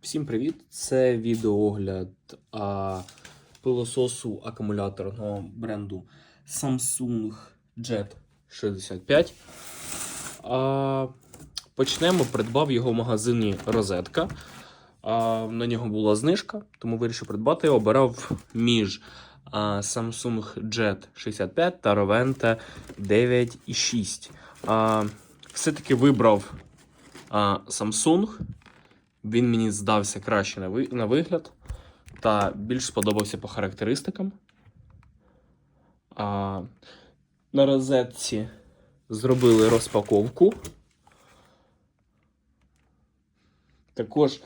Всім привіт! Це відеоогляд а, пилососу акумуляторного бренду Samsung Jet 65. А, Почнемо. Придбав його в магазині Розетка. На нього була знижка, тому вирішив придбати. Обирав між Samsung Jet 65 та Rovente 9.6. Все-таки вибрав Samsung. Він мені здався краще на, ви... на вигляд та більш сподобався по характеристикам. А, на розетці зробили розпаковку. Також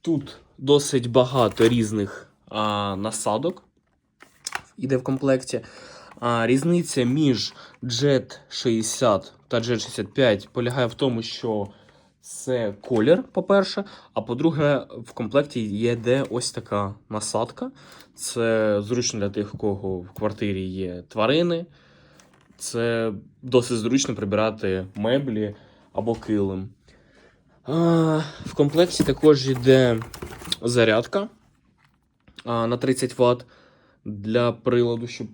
тут досить багато різних а, насадок іде в комплекті. А, різниця між Jet 60 та Jet 65 полягає в тому, що це колір, по-перше. А по-друге, в комплекті є де ось така насадка. Це зручно для тих, у кого в квартирі є тварини. Це досить зручно прибирати меблі або килим. В комплекті також йде зарядка на 30 Вт для приладу, щоб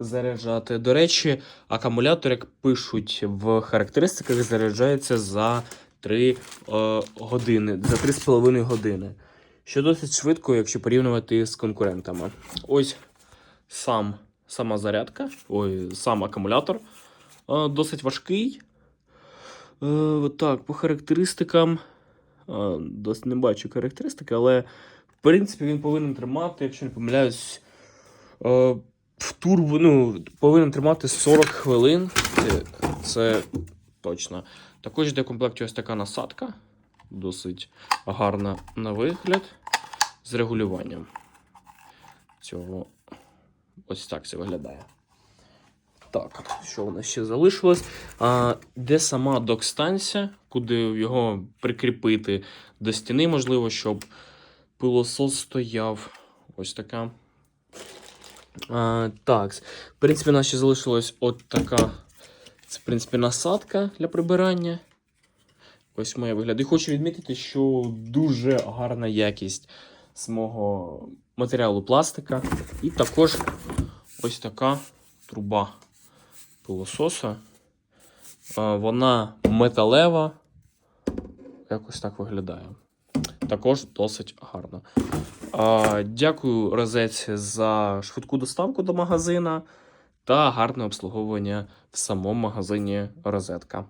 заряджати. До речі, акумулятор, як пишуть в характеристиках, заряджається за 3 е, години, за 3,5 години. Що досить швидко, якщо порівнювати з конкурентами. Ось сам, сама зарядка, ой, сам акумулятор. Е, досить важкий. Е, так, по характеристикам. Досить не бачу характеристики, але в принципі він повинен тримати, якщо не помиляюсь, в турбо, ну, повинен тримати 40 хвилин. Це точно. Також йде в комплекті ось така насадка, досить гарна на вигляд, з регулюванням цього. Ось так це виглядає. Так, що у нас ще залишилось? А, Де сама док-станція, куди його прикріпити до стіни, можливо, щоб пилосос стояв. Ось така. А, так, в принципі, у нас ще залишилась от така. Це, в принципі, насадка для прибирання. Ось моє вигляд. І хочу відмітити, що дуже гарна якість самого матеріалу пластика. І також ось така труба пилососа. Вона металева. Якось так виглядає. Також досить гарно. Дякую розетці за швидку доставку до магазина та гарне обслуговування в самому магазині Розетка.